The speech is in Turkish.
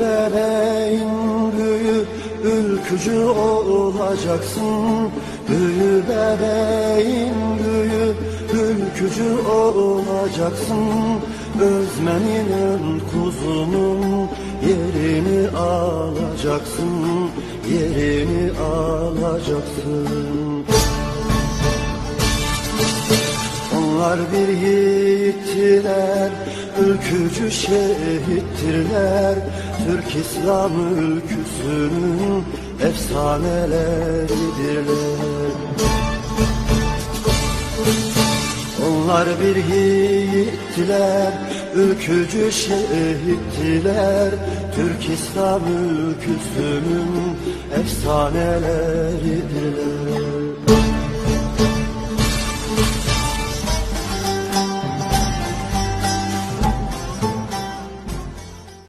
bebeğim büyü ülkücü olacaksın. Büyü bebeğim büyü ülkücü olacaksın. Özmeninin kuzunun yerini alacaksın Yerini alacaksın Onlar bir yiğittiler, ülkücü şehittirler. Türk İslam ülküsünün efsaneleridirler. Onlar bir yiğittiler, ülkücü şehittiler Türk İslam ülküsünün efsaneleridirler